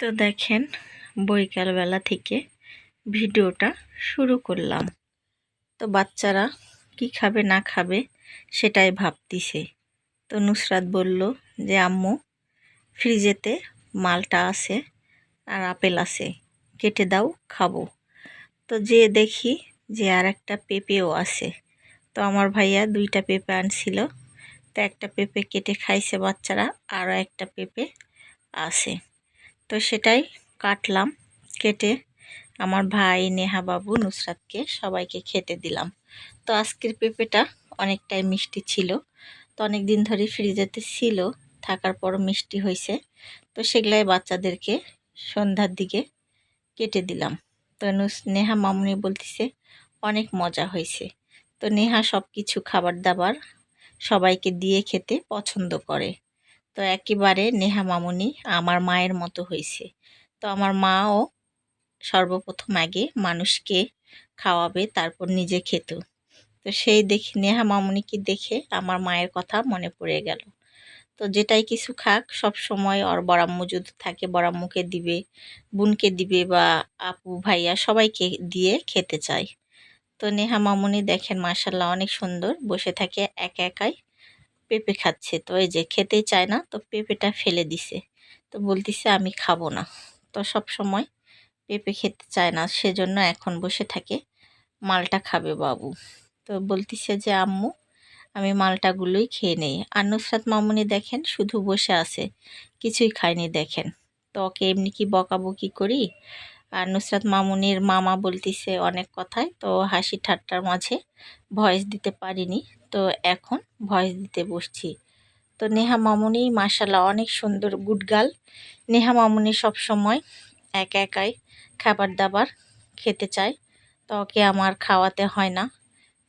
তো দেখেন বৈকালবেলা থেকে ভিডিওটা শুরু করলাম। তো বাচ্চারা কি খাবে, না খাবে সেটাই ভাবতিছে। তো নুসরাত বলল যে, আম্মু, ফ্রিজেতে মালটা আছে আর আপেল আছে, কেটে দাও, খাব। তো যে দেখি যে আর একটা পেঁপেও আছে। তো আমার ভাইয়া দুইটা পেঁপে আনছিল। তো একটা পেঁপে কেটে খাইছে বাচ্চারা, আরও একটা পেঁপে আছে। তো সেটাই কাটলাম, কেটে আমার ভাই নেহা বাবু নুসরাতকে সবাইকে খেতে দিলাম। তো আজকের পেঁপেটা অনেকটাই মিষ্টি ছিল, তো অনেক দিন ধরে ফ্রিজেতে ছিল, থাকার পর মিষ্টি হয়েছে। তো সেগুলাই বাচ্চাদেরকে সন্ধ্যার দিকে কেটে দিলাম। তো নেহা মামনি বলতেছে, অনেক মজা হয়েছে। তো নেহা সব কিছু খাবার দাবার সবাইকে দিয়ে খেতে পছন্দ করে। তো একেবারে নেহা মামুনি আমার মায়ের মতো হয়েছে তো আমার মাও সর্বপ্রথম আগে মানুষকে খাওয়াবে, তারপর নিজে খেত। তো সেই দেখে, নেহা মামুনিকে দেখে আমার মায়ের কথা মনে পড়ে গেল। তো যেটাই কিছু খাক, সব সময় ওর বড়াম্মু যদি থাকে বড়াম্মুকে দিবে, বোনকে দিবে বা আপু, ভাইয়া সবাইকে দিয়ে খেতে চায়। তো নেহা মামুনি দেখেন মাসাল্লাহ অনেক সুন্দর, বসে থাকে একা একাই। পেঁপে খাচ্ছে। তো এই যে খেতেই চায় না, তো পেঁপেটা ফেলে দিছে। তো বলতিছে, আমি খাব না। তো সব সময় পেঁপে খেতে চায় না, সেজন্য এখন বসে থাকে। মালটা খাবে বাবু। তো বলতিছে যে, আম্মু, আমি মালটাগুলোই খেয়ে নেই। আর নুসরাত মামুনি দেখেন, শুধু বসে আছে, কিছুই খায়নি দেখেন। তো ওকে এমনি কি বকাবকি করি? আর নুসরাত মামুনির মামা বলতিছে অনেক কথাই তো হাসি ঠাট্টার মাঝে ভয়েস দিতে পারিনি। তো এখন ভয়েস দিতে বসছি। তো নেহা মামুনি মাসাল্লাহ অনেক সুন্দর গুডগাল নেহা মামুনি সব সময় একা একাই খাবার দাবার খেতে চায়। তো ওকে আমার খাওয়াতে হয় না।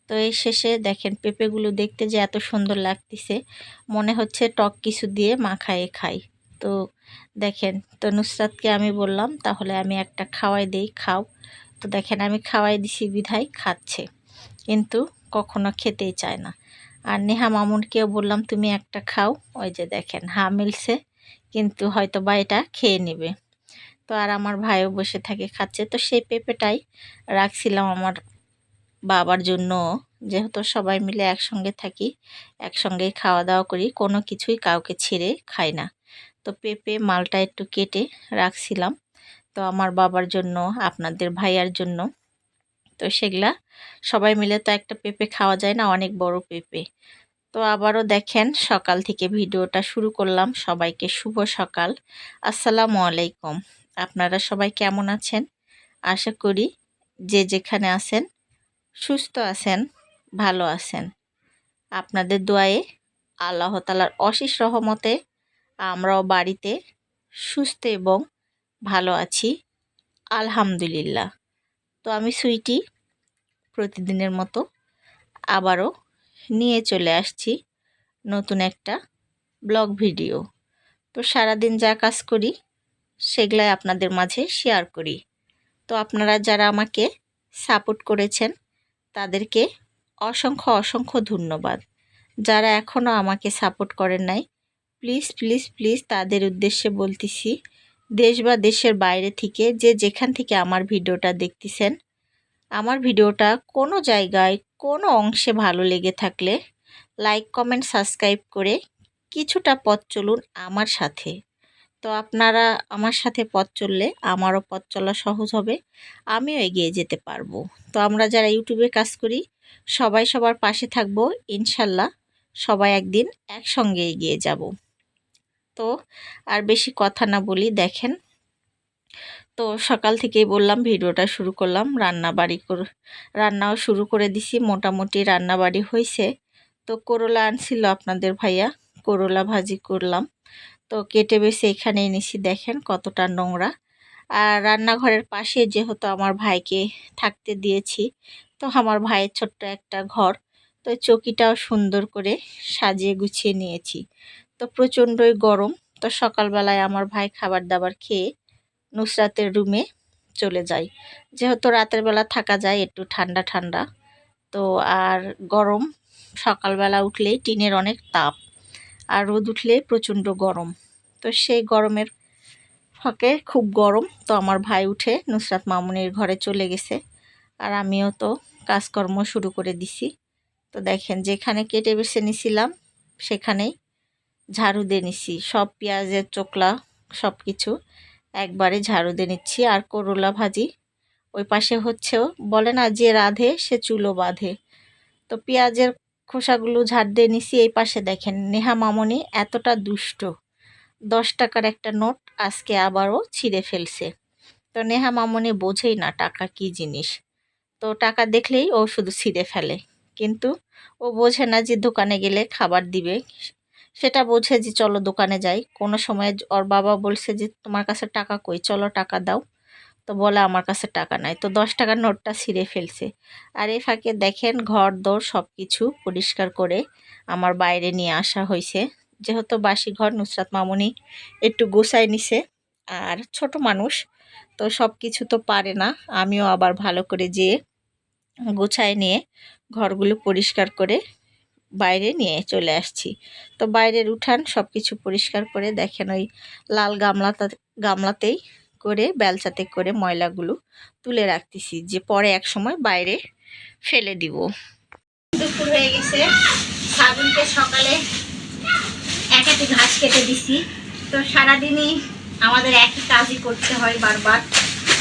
তো এই শেষে দেখেন পেঁপেগুলো দেখতে যে এত সুন্দর লাগতেছে। মনে হচ্ছে টক কিছু দিয়ে মাখায়ে খাই। তো দেখেন, তো নুসরাতকে আমি বললাম, তাহলে আমি একটা খাওয়াই দেই, খাও। তো দেখেন, আমি খাওয়াই দিছি বিধাই খাচ্ছে। কিন্তু কখনো খেতেই চায় না। আর নেহা মামুনকেও বললাম, তুমি একটা খাও। ওই যে দেখেন, হা মিলছে, কিন্তু হয়তো বা এটা খেয়ে নেবে। তো আর আমার ভাইও বসে থাকে, খাচ্ছে। তো সেই পেঁপেটাই রাখছিলাম আমার বাবার জন্য। যেহেতু সবাই মিলে একসঙ্গে থাকি, একসঙ্গেই খাওয়া দাওয়া করি, কোনো কিছুই কাউকে ছেড়ে খাই না। তো পেঁপে মালটা একটু কেটে রাখছিলাম। তো আমার বাবার জন্য, আপনাদের ভাইয়ার জন্য তো সেগুলা। সবাই মিলে তো একটা পেঁপে খাওয়া যায় না, অনেক বড় পেঁপে। তো আবারও দেখেন, সকাল থেকে ভিডিওটা শুরু করলাম। সবাইকে শুভ সকাল। আসসালামু আলাইকুম। আপনারা সবাই কেমন আছেন? আশা করি যে যেখানে আছেন, সুস্থ আছেন, ভালো আছেন। আপনাদের দোয়ায়ে আল্লাহ তালার অশেষ রহমতে আমরাও বাড়িতে সুস্থ এবং ভালো আছি। আলহামদুলিল্লাহ। তো আমি সুইটি প্রতিদিনের মতো আবারও নিয়ে চলে আসছি নতুন একটা ব্লগ ভিডিও। তো সারাদিন যা কাজ করি, সেগুলাই আপনাদের মাঝে শেয়ার করি। তো আপনারা যারা আমাকে সাপোর্ট করেছেন, তাদেরকে অসংখ্য অসংখ্য ধন্যবাদ। যারা এখনও আমাকে সাপোর্ট করেন নাই প্লিজ প্লিজ প্লিজ তাদের উদ্দেশ্যে বলতেছি দেশ বা দেশের বাইরে থেকে যে যেখান থেকে আমার ভিডিওটা দেখতেছেন, আমার ভিডিওটা কোনো জায়গায়, কোনো অংশে ভালো লেগে থাকলে লাইক, কমেন্ট, সাবস্ক্রাইব করে কিছুটা পথ চলুন আমার সাথে। তো আপনারা আমার সাথে পথ চললে আমারও পথ চলা সহজ হবে, আমিও এগিয়ে যেতে পারব। তো আমরা যারা ইউটিউবে কাজ করি, সবাই সবার পাশে থাকব, ইনশাল্লাহ সবাই একদিন একসঙ্গে এগিয়ে যাব। তো আর বেশি কথা না বলি, দেখেন। তো সকাল থেকেই বললাম, ভিডিওটা শুরু করলাম, রান্না বাড়ি রান্নাও শুরু করে দিছি, মোটামুটি রান্না বাড়ি হয়েছে তো করলা আনছিল আপনাদের ভাইয়া, করলা ভাজি করলাম। তো কেটে বেছে এখানে এনেছি দেখেন কতটা নোংরা। আর রান্নাঘরের পাশে যেহেতু আমার ভাইকে থাকতে দিয়েছি, তো আমার ভাইয়ের ছোট্ট একটা ঘর, তো চকিটাও সুন্দর করে সাজিয়ে গুছিয়ে নিয়েছি। তো প্রচণ্ডই গরম। তো সকালবেলায় আমার ভাই খাবার দাবার খেয়ে নুসরাতের রুমে চলে যায়। যেহেতু রাতের বেলা থাকা যায় একটু ঠান্ডা ঠান্ডা তো আর গরম সকালবেলা উঠলেই টিনের অনেক তাপ আর রোদ উঠলে প্রচণ্ড গরম। তো সেই গরমের ফাঁকে খুব গরম, তো আমার ভাই উঠে নুসরাত মামুনির ঘরে চলে গেছে আর আমিও তো কাজকর্ম শুরু করে দিছি। তো দেখেন, যেখানে কেটে বেছে নিছিলাম, সেখানেই ঝাড়ু দিয়ে নিছি সব পেঁয়াজের চোকলা সব কিছু একবারে ঝাড়ু দিয়ে নিচ্ছি। আর করলা ভাজি, ওই পাশে হচ্ছেও, বলে না যে রাধে, সে চুলো বাঁধে। তো পেঁয়াজের খোসাগুলো ঝাড় দিয়ে নিছি এই পাশে দেখেন নেহা মামনি এতটা দুষ্ট। দশ টাকার একটা নোট আজকে আবারও ছিঁড়ে ফেলছে। তো নেহা মামনি বোঝেই না টাকা কি জিনিস। তো টাকা দেখলেই ও শুধু ছিঁড়ে ফেলে। কিন্তু ও বোঝে না যে দোকানে গেলে খাবার দিবে সেটা বোঝে যে চলো দোকানে যাই। কোনো সময় ওর বাবা বলছে যে, তোমার কাছে টাকা কই? চলো টাকা দাও। তো বলে, আমার কাছে টাকা নাই। তো দশ টাকার নোটটা ছিঁড়ে ফেলছে। আর এ ফাঁকে দেখেন ঘর দৌড় সব কিছু পরিষ্কার করে আমার বাইরে নিয়ে আসা হয়েছে যেহেতু বাসি ঘর, নুসরাত মামুনি একটু গোছায় নিছে। আর ছোট মানুষ, তো সব কিছু তো পারে না। আমিও আবার ভালো করে যেয়ে গোছায় নিয়ে ঘরগুলো পরিষ্কার করে বাইরে নিয়ে চলে আসছি। তো বাইরের উঠান সব কিছু পরিষ্কার করে দেখেন ওই লাল গামলাটা গামলাতেই করে, বেলচাতে করে ময়লাগুলো তুলে রাখতেছি যে পরে এক সময় বাইরে ফেলে দিব। দুপুর হয়ে গেছে। ছাগলকে সকালে এক একটি ঘাস কেটে দিছি। তো সারাদিনই আমাদের একই কাজই করতে হয় বারবার।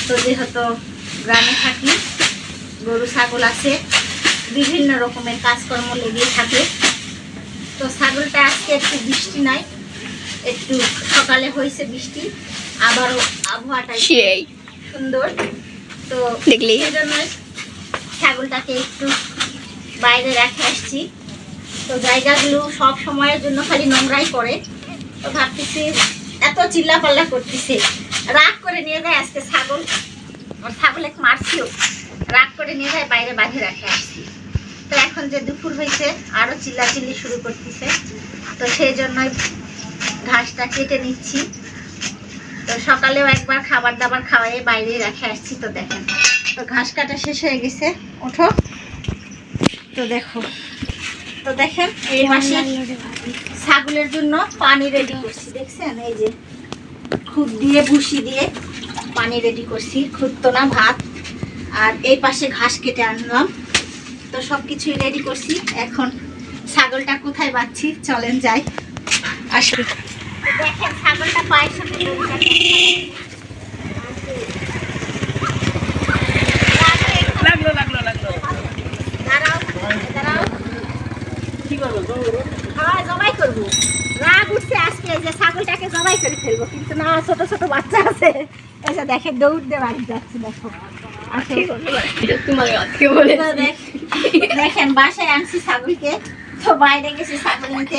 তো যেহেতু গ্রামে থাকি, গরু, ছাগল আছে বিভিন্ন রকমের কাজকর্ম লেগে থাকে। তো ছাগলটা আজকে একটু বৃষ্টি নাই একটু সকালে হয়েছে বৃষ্টি আবারও আবহাওয়াটা সেই। সুন্দর। তো দেখলেই সেজন্য ছাগলটাকে একটু বাইরে রেখে আসছি। তো জায়গাগুলো সব সময়ের জন্য খালি নোংরাই করে তো ভাবতেছি এত চিল্লা পাল্লা করতেছে। রাগ করে নিয়ে যায় আজকে ছাগল। ছাগলে মারছিও। রাগ করে নিয়ে যায় বাইরে বাঁধে রেখে আসছি। তো এখন যে দুপুর হয়েছে আরও চিল্লা চিল্লি শুরু করতেছে। তো সেই জন্যই ঘাসটা কেটে নিচ্ছি। তো সকালেও একবার খাবার দাবার খাওয়াই বাইরে রেখে আসছি, তো দেখেন। তো ঘাস কাটা শেষ হয়ে গেছে। ওঠো। তো দেখো। তো দেখেন, এই মাসে ছাগলের জন্য পানি রেডি করছি। দেখছেন? এই যে খুদ দিয়ে, ভুসি দিয়ে পানি রেডি করছি। খুদ না, ভাত। আর এই পাশে ঘাস কেটে আনলাম। তো সব কিছুই রেডি করছি। এখন ছাগলটা কোথায় বাচ্ছি চলেন যাই। আসুন। দেখেন ছাগলটা পায়ের সাথে গরুটা লাগল লাগল লাগল। দাঁড়াও দাঁড়াও। হ্যাঁ জবাই করব। রাগ উঠছে আজকে যে ছাগলটাকে জবাই করে ফেলব কিন্তু না ছোট ছোট বাচ্চা আছে। এসে দেখে দৌড় দিয়ে বাড়ি যাচ্ছে দেখো। দেখ- দেখেন বাসায় আনছি ছাগলকে তো বাইরে গেছি ছাগল নিতে।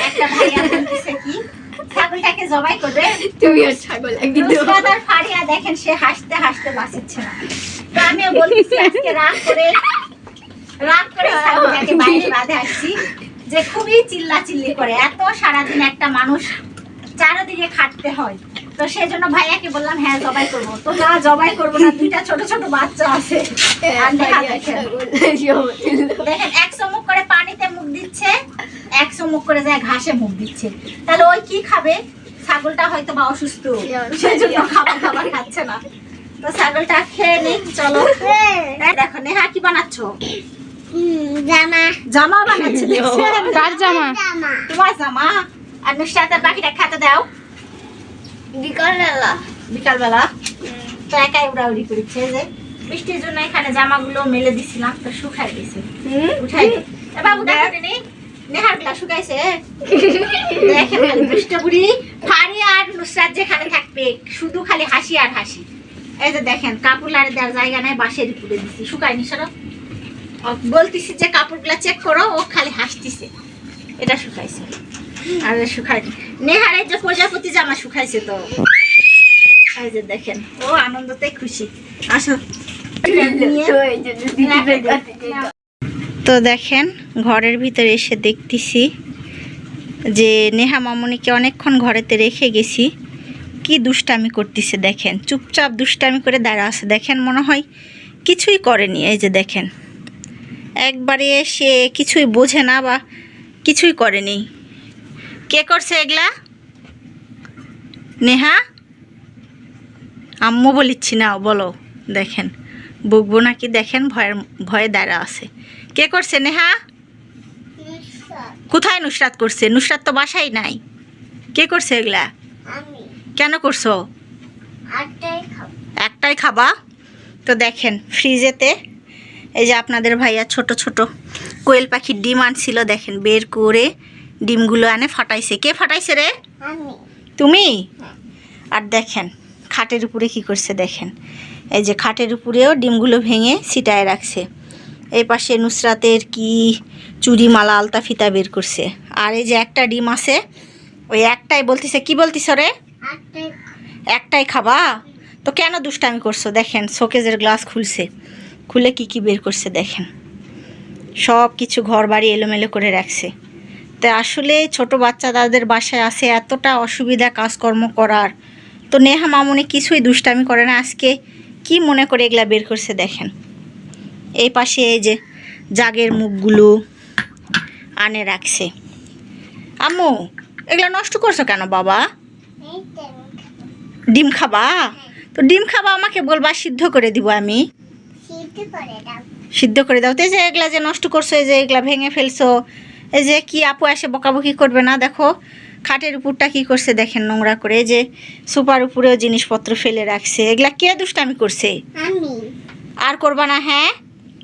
একটা ভাইয়া বলতেছে কি? ছাগলটাকে জবাই করবে। তুমি আর ছাগল একদিন নুসরাত ফারিয়া দেখেন সে হাসতে হাসতে বাঁচিচ্ছে না। তো আমিও বলতেছি আজকে রাগ করে রাগ করে ছাগলটাকে বাইরে বাঁধে আসছি যে খুবই চিল্লা চিল্লি করে। এত সারাদিন একটা মানুষ চারদিকে খাটতে হয়। তো সেই জন্য ভাইয়াকে বললাম হ্যাঁ জবাই করব। তো না জবাই করব না দুইটা ছোট ছোট বাচ্চা আছে। দেখেন দেখেন এক চমক করে পানিতে মুখ দিচ্ছে এক চমক করে যায় ঘাসে মুখ দিচ্ছে। তাহলে ওই কি খাবে? ছাগলটা হয়তো বা অসুস্থ। সেই জন্য খাবার খাবার খাচ্ছে না। তো ছাগলটা খেয়ে নি চলো। এই দেখো নেহা কি বানাচ্ছ? জামা। জামা বানাচ্ছে? কার জামা? তোমার জামা। আর নুসরাতের বাকিটা খেতে দাও। বিকালবেলা। বিকালবেলা? তো একাই উড়াউড়ি করেছে যে বৃষ্টির জন্য এখানে জামাগুলো মেলে দিছিলাম তো শুকাই গেছে। উঠাই বাবু দেখো। নেহারগুলা শুকাইছে। দেখেন খালি দুষ্ট বুড়ি আর নুসরাত যেখানে থাকবে শুধু খালি হাসি আর হাসি। এই যে দেখেন কাপড় লাড়ে দেওয়ার জায়গা নাই বাসের উপরে দিছি। শুকায়নি সরো। ও বলতেছি যে কাপড়গুলা চেক করো ও খালি হাসতিছে। এটা শুকাইছে। আর শুকায়নি। নেহার যে প্রজাপতি জামা শুকাইছে তো। দেখেন, ও আনন্দতে খুশি। আসো। তো দেখেন, ঘরের ভিতরে এসে দেখতেছি যে নেহা মামনিকে অনেকক্ষণ ঘরেতে রেখে গেছি। কি দুষ্টামি করতেছে দেখেন, চুপচাপ দুষ্টামি করে দাঁড়া আছে। দেখেন, মনে হয় কিছুই করেনি। এই যে দেখেন, একবারে সে কিছুই বোঝে না বা কিছুই করেনি। কে করছে এগুলা? নেহা? আম্মু বলিচ্ছি না বলো দেখেন। বকবো নাকি দেখেন ভয়ের ভয়ে দাঁড়া আছে। কে করছে নেহা? কোথায় নুসরাত করছে? নুসরাত তো বাসাই নাই। কে করছে এগুলা? কেন করছ? একটাই খাবা? তো দেখেন ফ্রিজেতে এই যে আপনাদের ভাইয়া ছোট ছোট কোয়েল পাখির ডিম আনছিল দেখেন বের করে ডিমগুলো আনে ফাটাইছে। কে ফাটাইছে রে? আমি। তুমি? আর দেখেন, খাটের উপরে কি করছে দেখেন। এই যে খাটের উপরেও ডিমগুলো ভেঙে ছিটায় রাখছে। এই পাশে নুসরাতের কি চুড়ি মালা আলতা ফিতা বের করছে। আর এই যে একটা ডিম আছে, ওই একটাই বলতেছে, কি বলতিস রে একটাই খাবা? তো কেন দুষ্টামি করছ? দেখেন, শোকেজের গ্লাস খুলছে। খুলে কি কি বের করছে দেখেন। সব কিছু ঘর বাড়ি এলোমেলো করে রাখছে। তো আসলে ছোট বাচ্চা তাদের বাসায় আসে এতটা অসুবিধা কাজকর্ম করার। তো নেহা মামুনি কিছুই দুষ্টামি করে না। আজকে কি মনে করে এগুলা বের করছে দেখেন। এই পাশে এই যে জাগের মুখগুলো আনে রাখছে। আম্মু এগুলা নষ্ট করছ কেন বাবা। ডিম খাবা? তো ডিম খাবা আমাকে বলবা সিদ্ধ করে দিব আমি। সিদ্ধ করে দাও। সিদ্ধ করে দাও। তো এই যে এগুলা যে নষ্ট করছ এই যে এগুলা ভেঙে ফেলছো এই যে কি আপু এসে বকাবকি করবে না? দেখো খাটের উপরটা কি করছে দেখেন নোংরা করে। যে সুপার উপরেও জিনিসপত্র ফেলে রাখছে। এগুলা কে দুষ্টামি করছে? আর করবা না হ্যাঁ?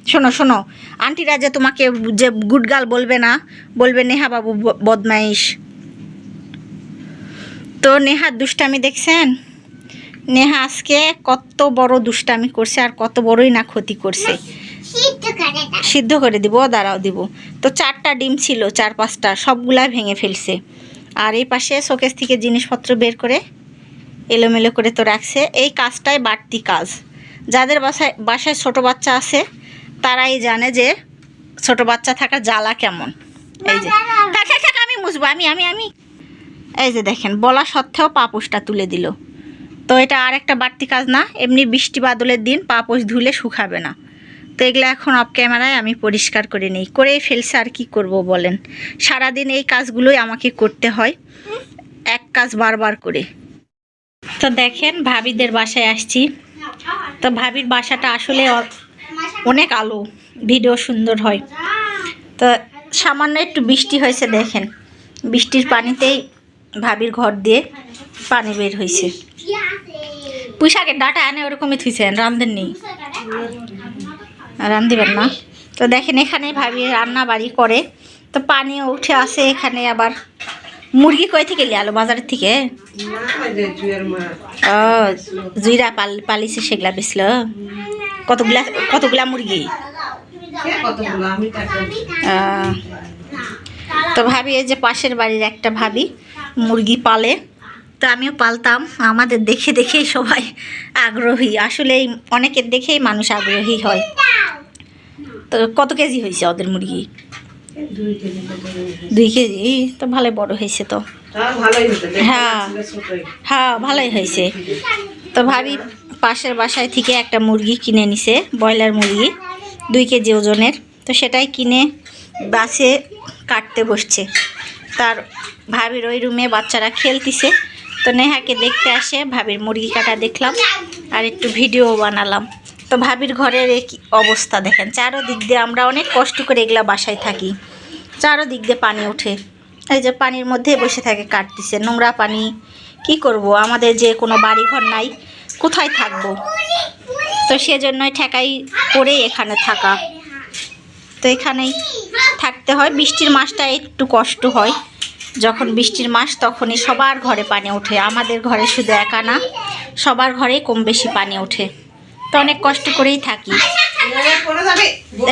শোনো শোনো। আন্টিরা যে তোমাকে যে গুডগাল বলবে না বলবে নেহা বাবু বদমাইশ। তো নেহার দুষ্টামি দেখছেন? নেহা আজকে কত বড় দুষ্টামি করছে আর কত বড়ই না ক্ষতি করছে। সিদ্ধ করে দিব দাঁড়াও দিব। তো চারটা ডিম ছিল, চার, পাঁচটা সবগুলা ভেঙে ফেলছে। আর এই পাশে শোকেস থেকে জিনিসপত্র বের করে এলোমেলো করে তো রাখছে। এই কাজটাই বাড়তি কাজ। যাদের বাসায় বাসায় ছোট বাচ্চা আছে, তারাই জানে যে ছোট বাচ্চা থাকার জ্বালা কেমন। এই যে আমি মুছবো, আমি আমি আমি। এই যে দেখেন, বলা সত্ত্বেও পাপোশটা তুলে দিল। তো এটা আর একটা বাড়তি কাজ না, এমনি বৃষ্টি বাদলের দিন পাপোশ ধুলে শুকাবে না। তো এগুলো এখন অফ ক্যামেরায় আমি পরিষ্কার করে নিই। করেই ফেলছে আর কি করব বলেন। সারাদিন এই কাজগুলোই আমাকে করতে হয়। এক কাজ বারবার করে। তো দেখেন, ভাবিদের বাসায় আসছি। তো ভাবির বাসাটা আসলে অনেক আলো। ভিডিও সুন্দর হয়। তো সামান্য একটু বৃষ্টি হয়েছে, দেখেন। বৃষ্টির পানিতেই ভাবির ঘর দিয়ে পানি বের হয়েছে। পুঁইশাকের ডাটা এনে ওরকমই থুইছেন রান্ধেন নেই রান্ধিবেন না। তো দেখেন এখানে ভাবি রান্না বাড়ি করে। তো পানিও উঠে আসে এখানে আবার। মুরগি কই থেকে আলো বাজারের থেকে? ও, জুইরা পাল, পালিছে সেগুলা বেচল। কতগুলা কতগুলা মুরগি? তো ভাবি এই যে পাশের বাড়ির একটা ভাবি মুরগি পালে। তো আমিও পালতাম। আমাদের দেখে দেখেই সবাই আগ্রহী। আসলে অনেকের দেখেই মানুষ আগ্রহী হয়। তো কত কেজি হয়েছে ওদের মুরগি? দুই কেজি তো ভালো বড় হয়েছে তো। হ্যাঁ হ্যাঁ ভালোই হয়েছে। তো ভাবি পাশের বাসায় থেকে একটা মুরগি কিনে নিছে ব্রয়লার মুরগি দুই কেজি ওজনের। তো সেটাই কিনে বাসে কাটতে বসছে। তার ভাবির ওই রুমে বাচ্চারা খেলতিছে। তো নেহাকে দেখতে আসে ভাবির মুরগি কাটা দেখলাম আর একটু ভিডিও বানালাম। তো ভাবির ঘরের এই কি অবস্থা দেখেন। চারোদিক দিয়ে আমরা অনেক কষ্ট করে এগুলা বাসায় থাকি। চারোদিক দিয়ে পানি ওঠে। এই যে পানির মধ্যে বসে থাকে, কাটতেছে। নোংরা পানি, কি করব? আমাদের যে কোনো বাড়িঘর নাই, কোথায় থাকব? তো সেজন্যই ঠেকাই পরেই এখানে থাকা। তো এখানেই থাকতে হয়। বৃষ্টির মাসটা একটু কষ্ট হয়। যখন বৃষ্টির মাস, তখনই সবার ঘরে পানি ওঠে। আমাদের ঘরে শুধু একা না, সবার ঘরে কম বেশি পানি ওঠে। তো অনেক কষ্ট করেই থাকি।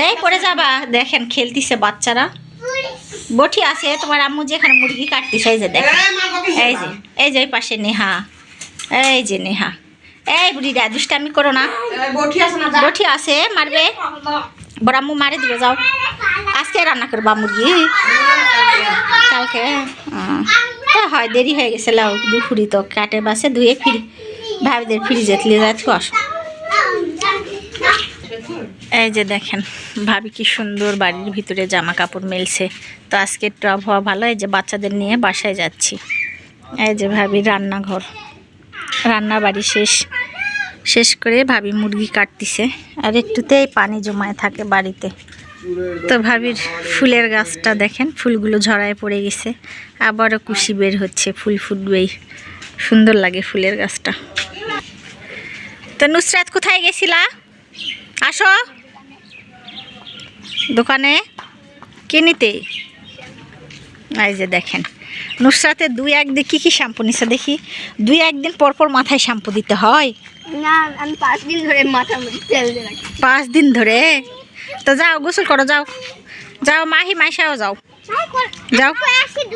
এই পড়ে যাবা। দেখেন খেলতিছে বাচ্চারা। বটি আছে তোমার আম্মু যেখানে মুরগি কাটতিছে এই যে দেখেন। এই যে এই যে পাশে নেহা। এই যে নেহা। এই বুড়িটা দুষ্টামি করো না। বটি আছে মারবে। বড় আম্মু মারে দিবে যাও। আজকে রান্না করবা মুরগি কালকে হয় দেরি হয়ে গেছে লাও দুপুরি তো। কাটে বাসে ধুয়ে ফিরি ভাবিদের ফ্রিজে তুলে যাচ্ছ আসো। এই যে দেখেন, ভাবি কি সুন্দর বাড়ির ভিতরে জামা কাপড় মেলছে। তো আজকে একটু আবহাওয়া ভালো, এই যে বাচ্চাদের নিয়ে বাসায় যাচ্ছি। এই যে ভাবি রান্নাঘর। রান্না বাড়ি শেষ। শেষ করে ভাবি মুরগি কাটতিছে। আর একটুতেই পানি জমায় থাকে বাড়িতে। তো ভাবির ফুলের গাছটা দেখেন, ফুলগুলো ঝরায় পড়ে গেছে। আবারও কুশি বের হচ্ছে, ফুল ফুটবেই। সুন্দর লাগে ফুলের গাছটা। তো নুসরাত কোথায় গেছিলা? আসো। দোকানে। কি নিতে? এই যে দেখেন নুসরাতে দুই একদিন কী কী শ্যাম্পু নিছে দেখি। দুই একদিন পর পর মাথায় শ্যাম্পু দিতে হয়। না আমি পাঁচ দিন ধরে রাখি। পাঁচ দিন ধরে? তো যাও গোসল করো যাও। যাও মাহি মাইশাও যাও। যাও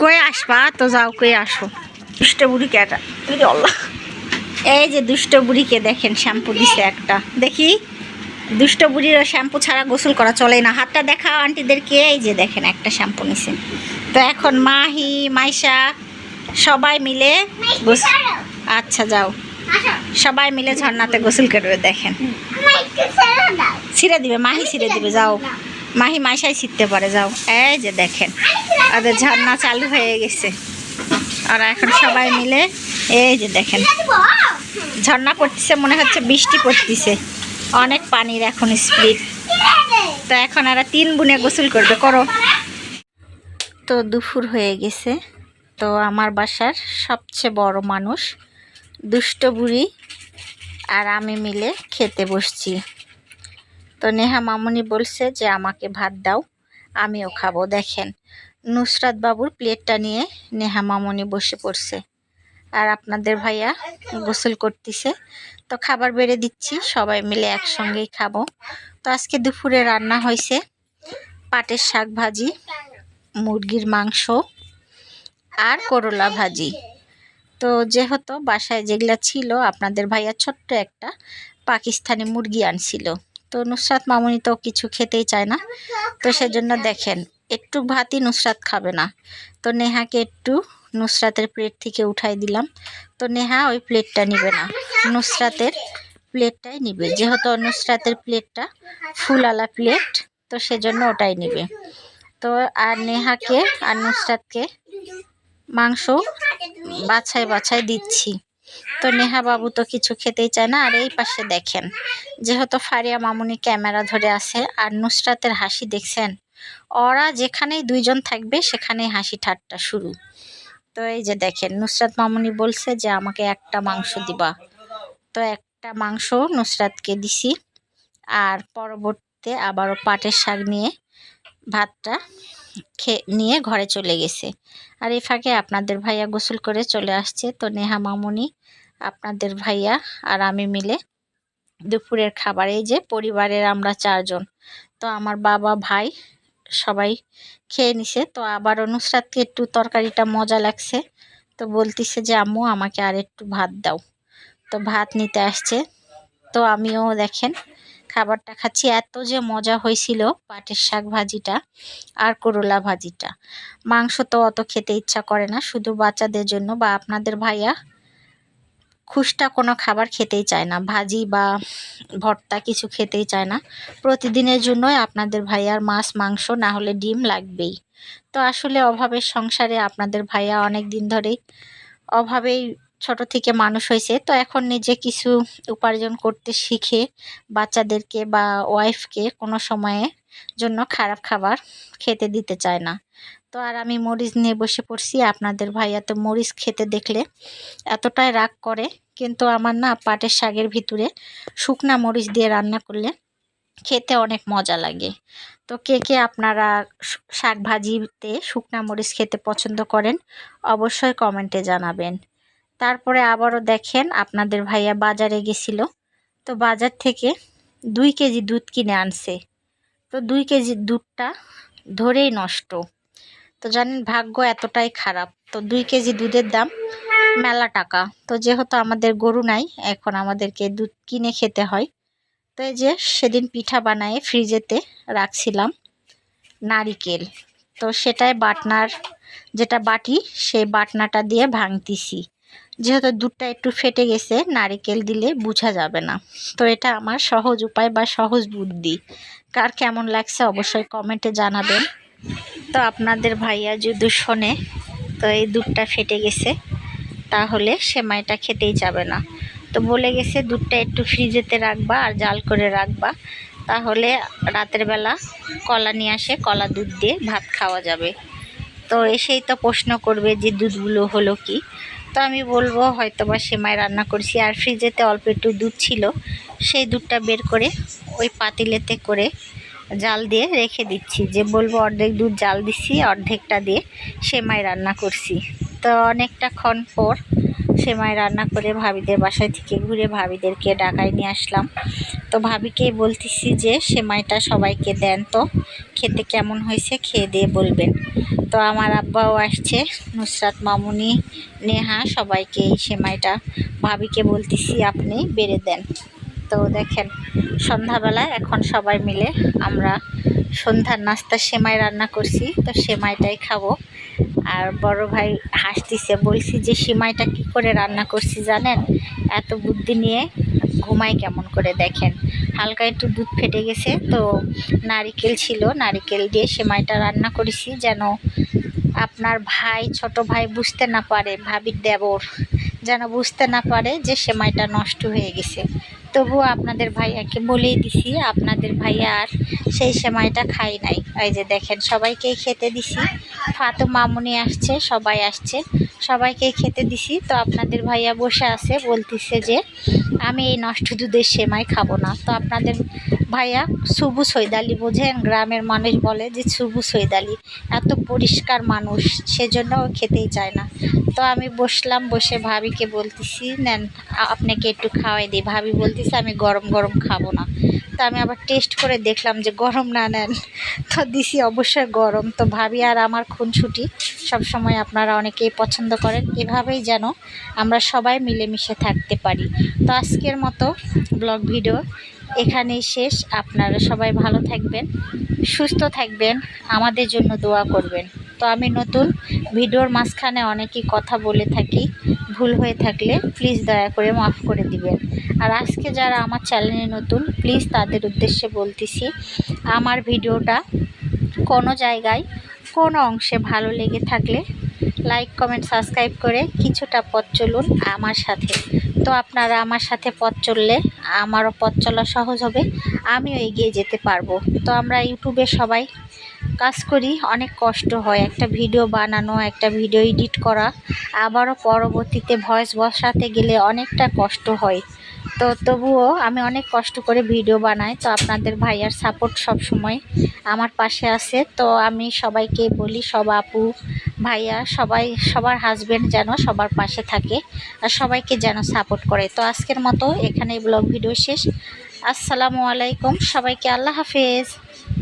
কয়ে আসবা? তো যাও কয়ে আসো। দুষ্ট বুড়ি কেটা এই যে দুষ্ট বুড়িকে দেখেন, শ্যাম্পু দিছে একটা। দেখি, দুষ্ট বুড়ির শ্যাম্পু ছাড়া গোসল করা চলে না। হাতটা দেখাও আন্টিদেরকে, এই যে দেখেন একটা শ্যাম্পু নিছে। তো এখন মাহি, মাইশা সবাই মিলে আচ্ছা যাও। সবাই মিলে ঝর্ণাতে গোসল করবে, দেখেন। ছিঁড়ে দিবে, মাহি ছিঁড়ে দিবে, যাও। মাহি মাইশাই ছিঁড়তে পারে, যাও। এই যে দেখেন, ওদের ঝর্ণা চালু হয়ে গেছে। আর এখন সবাই মিলে এই যে দেখেন। ঝর্ণা পড়তেছে, মনে হচ্ছে বৃষ্টি পড়তেছে। অনেক পানির এখন স্পিড। তো এখন আর তিন বুনে গোসল করবে, করো। তো দুপুর হয়ে গেছে। তো আমার বাসার সবচেয়ে বড় মানুষ, দুষ্ট বুড়ি আর আমি মিলে খেতে বসছি। তো নেহা মামুনি বলছে যে, আমাকে ভাত দাও, আমিও খাব। দেখেন নুসরাত বাবুর প্লেটটা নিয়ে নেহা মামুনি বসে পড়ছে। আর আপনাদের ভাইয়া গোসল করতেছে। তো খাবার বেড়ে দিচ্ছি, সবাই মিলে একসঙ্গেই খাব। তো আজকে দুপুরে রান্না হয়েছে পাটের শাক ভাজি, মুরগির মাংস আর করলা ভাজি। তো যেহেতু বাসায় যেগুলা ছিল, আপনাদের ভাইয়া ছোট্ট একটা পাকিস্তানি মুরগি আনছিল। তো নুসরাত মামুনি তো কিছু খেতেই চায় না। তো সেজন্য দেখেন একটু ভাতই নুসরাত খাবে না। তো নেহাকে একটু নুসরাতের প্লেট থেকে উঠাই দিলাম। তো নেহা ওই প্লেটটা নিবে না। নুসরাতের প্লেটটাই নিবে। যেহেতু নুসরাতের প্লেটটা ফুলালা প্লেট তো সেজন্য ওটাই নিবে। তো আর নেহাকে আর নুসরাতকে মাংস বাছাই বাছাই দিচ্ছি। তো নেহা বাবু তো কিছু খেতেই চায় না। আর এই পাশে দেখেন, যেহেতু ফারিয়া মামুনি ক্যামেরা ধরে আছে, আর নুসরাতের হাসি দেখছেন ওরা যেখানেই দুইজন থাকবে, সেখানেই হাসি ঠাট্টা শুরু। তো এই যে দেখেন, নুসরাত মামুনি বলছে যে, আমাকে একটা মাংস দিবা। তো একটা মাংস নুসরাতকে দিছি। আর পরবর্তীতে আবারও পাটের শাক নিয়ে ভাতটা খেয়ে নিয়ে ঘরে চলে গেছে। আর এই ফাঁকে আপনাদের ভাইয়া গোসল করে চলে আসছে। তো নেহা মামুনি, আপনাদের ভাইয়া আর আমি মিলে দুপুরের খাবার যে পরিবারের আমরা চারজন। তো আমার বাবা, ভাই সবাই খেয়ে নিছে। তো আবার অনুসরাতকে একটু তরকারিটা মজা লাগছে। তো বলতিছে যে, আম্মু, আমাকে আর একটু ভাত দাও। তো ভাত নিতে আসছে। তো আমিও দেখেন, খাবারটা খাচ্ছি। এত যে মজা হয়েছিল পাটের শাক ভাজিটা আর করলা ভাজিটা। মাংস তো অত খেতে ইচ্ছা করে না, শুধু বাচ্চাদের জন্য বা আপনাদের ভাইয়া খুশটা কোনো খাবার খেতেই চায় না, ভাজি বা ভর্তা কিছু খেতেই চায় না। প্রতিদিনের জন্যই আপনাদের ভাইয়ার মাছ, মাংস না হলে ডিম লাগবেই। তো আসলে অভাবের সংসারে আপনাদের ভাইয়া অনেক দিন ধরেই অভাবেই ছোট থেকে মানুষ হয়েছে। তো এখন নিজে কিছু উপার্জন করতে শিখে বাচ্চাদেরকে বা ওয়াইফকে কোনো সময়ে জন্য খারাপ খাবার খেতে দিতে চায় না। তো আর আমি মরিচ নিয়ে বসে পড়ছি। আপনাদের ভাইয়া তো মরিচ খেতে দেখলে এতটাই রাগ করে। কিন্তু আমার না পাটের শাকের ভিতরে শুকনা মরিচ দিয়ে রান্না করলে খেতে অনেক মজা লাগে। তো কে কে আপনারা শাক ভাজিতে শুকনা মরিচ খেতে পছন্দ করেন, অবশ্যই কমেন্টে জানাবেন। তারপরে আবারও দেখেন আপনাদের ভাইয়া বাজারে গেছিল। তো বাজার থেকে দুই কেজি দুধ কিনে আনছে। তো দুই কেজি দুধটা ধরেই নষ্ট। তো জানেন ভাগ্য এতটাই খারাপ। তো দুই কেজি দুধের দাম মেলা টাকা। তো যেহেতু আমাদের গরু নাই, এখন আমাদেরকে দুধ কিনে খেতে হয়। তো এই যে সেদিন পিঠা বানায়ে ফ্রিজেতে রাখছিলাম নারিকেল। তো সেটাই বাটনার যেটা বাটি, সেই বাটনাটা দিয়ে ভাঙতিছি। যেহেতু দুধটা একটু ফেটে গেছে, নারিকেল দিলে বোঝা যাবে না। তো এটা আমার সহজ উপায় বা সহজ বুদ্ধি। কার কেমন লাগছে অবশ্যই কমেন্টে জানাবেন। তো আপনাদের ভাইয়া যদি শোনে, তো এই দুধটা ফেটে গেছে, তাহলে সেমাইটা খেতেই যাবে না। তো বলে গেছে, দুধটা একটু ফ্রিজেতে রাখবা আর জাল করে রাখবা, তাহলে রাতের বেলা কলা নিয়ে আসে, কলা দুধ দিয়ে ভাত খাওয়া যাবে। তো এসেই তো প্রশ্ন করবে যে দুধগুলো হলো কি? তো আমি বলব হয়তো বা সেমাই রান্না করছি, আর ফ্রিজেতে অল্প একটু দুধ ছিল, সেই দুধটা বের করে ওই পাতিলেতে করে জাল দিয়ে রেখে দিচ্ছি। যে বলব অর্ধেক দুধ জাল দিচ্ছি অর্ধেকটা দিয়ে সেমাই রান্না করছি। তো অনেকটা ক্ষণ পর সেমাই রান্না করে ভাবিদের বাসায় থেকে ঘুরে ভাবিদেরকে ডাকায় নিয়ে আসলাম। তো ভাবিকেই বলতেছি যে, সেমাইটা সবাইকে দেন তো, খেতে কেমন হয়েছে খেয়ে দিয়ে বলবেন। তো আমার আব্বাও আসছে, নুসরাত মামুনি, নেহা সবাইকে এই সেমাইটা। ভাবিকে বলতেছি, আপনি বেড়ে দেন। তো দেখেন সন্ধ্যাবেলায় এখন সবাই মিলে আমরা সন্ধ্যার নাস্তা সেমাই রান্না করছি। তো সেমাইটাই খাব। আর বড় ভাই হাসতিছে, বলছি যে, সেমাইটা কি করে রান্না করছি জানেন? এত বুদ্ধি নিয়ে ঘুমাই কেমন করে দেখেন? হালকা একটু দুধ ফেটে গেছে, তো নারিকেল ছিল। নারিকেল দিয়ে সেমাইটা রান্না করেছি যেন আপনার ভাই, ছোট ভাই বুঝতে না পারে, ভাবির দেবর যেন বুঝতে না পারে যে, সেমাইটা নষ্ট হয়ে গেছে। তবুও আপনাদের ভাইয়াকে বলেই দিছি, আপনাদের ভাইয়া আর সেই সময়টা খাই নাই। এই যে দেখেন সবাইকেই খেতে দিছি। ফাতো মামুনি আসছে, সবাই আসছে। সবাইকেই খেতে দিছি। তো আপনাদের ভাইয়া বসে আছে, বলতেছে যে আমি এই নষ্ট দুধের সেমাই খাব না। তো আপনাদের ভাইয়া সুবু সৈদালি বোঝেন, গ্রামের মানুষ বলে যে সুবু সৈদালি। এত পরিষ্কার মানুষ, সেজন্য ও খেতেই চায় না। তো আমি বসলাম, বসে ভাবিকে বলতেছি, নেন আপনাকে একটু খাওয়াই দিই। ভাবি বলতেছি, আমি গরম গরম খাব না। তো আমি আবার টেস্ট করে দেখলাম যে গরম না নেন। তো দিছি অবশ্যই গরম। তো ভাবি আর আমার খুনছুটি সবসময় আপনারা অনেকেই পছন্দ করেন। এভাবেই যেন আমরা সবাই মিলেমিশে থাকতে পারি। তো আজকের মতো ব্লগ ভিডিও এখানেই শেষ। আপনারা সবাই ভালো থাকবেন, সুস্থ থাকবেন, আমাদের জন্য দোয়া করবেন। তো আমি নতুন, ভিডিওর মাঝখানে অনেকই কথা বলে থাকি। ভুল হয়ে থাকলে প্লিজ দয়া করে মাফ করে দিবেন। আর আজকে যারা আমার চ্যানেলে নতুন প্লিজ তাদের উদ্দেশ্যে বলতেছি, আমার ভিডিওটা কোনো জায়গায়, কোনো অংশে ভালো লেগে থাকলে লাইক কমেন্ট সাবস্ক্রাইব করে কিছুটা পথ চলুন আমার সাথে। তো আপনারা আমার সাথে পথ চললে আমারও পথ চলা সহজ হবে, আমিও এগিয়ে যেতে পারব। তো আমরা ইউটিউবে সবাই কাজ করি, অনেক কষ্ট হয়। একটা ভিডিও বানানো, একটা ভিডিও এডিট করা, আবারও পরবর্তীতে ভয়েস বসাতে গেলে অনেকটা কষ্ট হয়। তো তবুও আমি অনেক কষ্ট করে ভিডিও বানাই। তো আপনাদের ভাইয়ার সাপোর্ট সব সময় আমার পাশে আছে। তো আমি সবাইকে বলি, সব আপু, ভাইয়া, সবাই, সবার হাজব্যান্ড যেন সবার পাশে থাকে আর সবাইকে যেন সাপোর্ট করে। তো আজকের মতো এখানেই ব্লগ ভিডিও শেষ। আসসালামু আলাইকুম। সবাইকে আল্লাহ হাফেজ।